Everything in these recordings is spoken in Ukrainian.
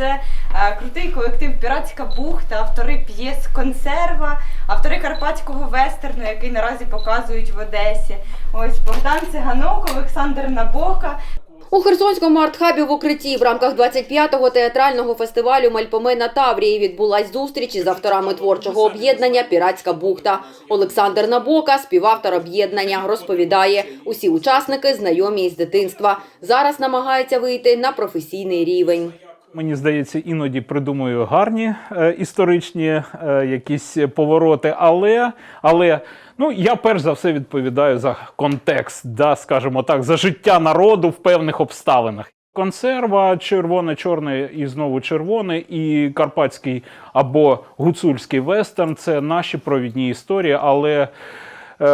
Це е, крутий колектив Піратська бухта, автори п'єс Консерва, автори карпатського вестерну, який наразі показують в Одесі. Ось Богдан Циганок, Олександр Набока. У Херсонському артхабі в укритті в рамках 25-го театрального фестивалю Мальпоме на Таврії відбулась зустріч із авторами творчого об'єднання Піратська бухта. Олександр Набока, співавтор об'єднання, розповідає, усі учасники знайомі із дитинства. Зараз намагаються вийти на професійний рівень. Мені здається, іноді придумую гарні е, історичні е, якісь повороти, але, але ну, я перш за все відповідаю за контекст, да, скажімо так, за життя народу в певних обставинах. Консерва червоне, чорне і знову червоне, і карпатський або гуцульський вестерн це наші провідні історії, але Е,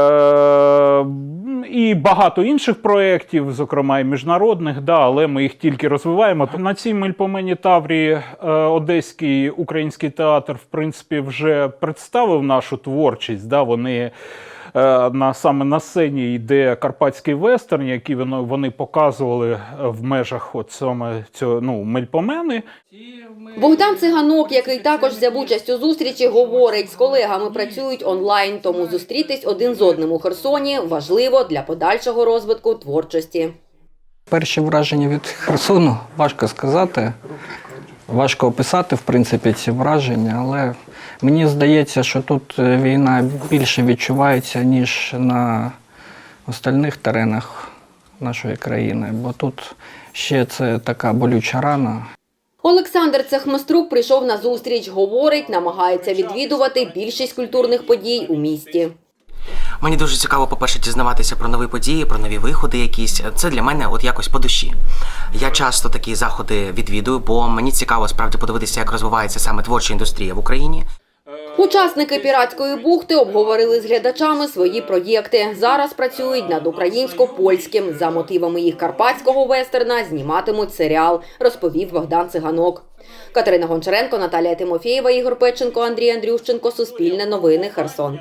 і багато інших проєктів, зокрема і міжнародних, да, але ми їх тільки розвиваємо. На цій мельпомені Таврії е, Одеський український театр, в принципі, вже представив нашу творчість. Да, вони на саме на сцені йде карпатський вестерн, який вони, вони показували в межах от саме цього ну, мельпомени. Богдан Циганок, який також взяв участь у зустрічі, говорить, з колегами працюють онлайн, тому зустрітись один з одним у Херсоні важливо для подальшого розвитку творчості. Перші враження від Херсону важко сказати. Важко описати, в принципі, ці враження, але мені здається, що тут е, війна більше відчувається, ніж на остальних теренах нашої країни, бо тут ще це така болюча рана. Олександр Цехмаструк прийшов на зустріч. Говорить, намагається відвідувати більшість культурних подій у місті. Мені дуже цікаво, по-перше, дізнаватися про нові події, про нові виходи якісь. Це для мене от якось по душі. Я часто такі заходи відвідую, бо мені цікаво справді подивитися, як розвивається саме творча індустрія в Україні. Учасники піратської бухти обговорили з глядачами свої проєкти. Зараз працюють над українсько-польським. За мотивами їх карпатського вестерна зніматимуть серіал, розповів Богдан Циганок. Катерина Гончаренко, Наталія Тимофєєва, Ігор Печенко, Андрій Андрющенко. Суспільне новини. Херсон.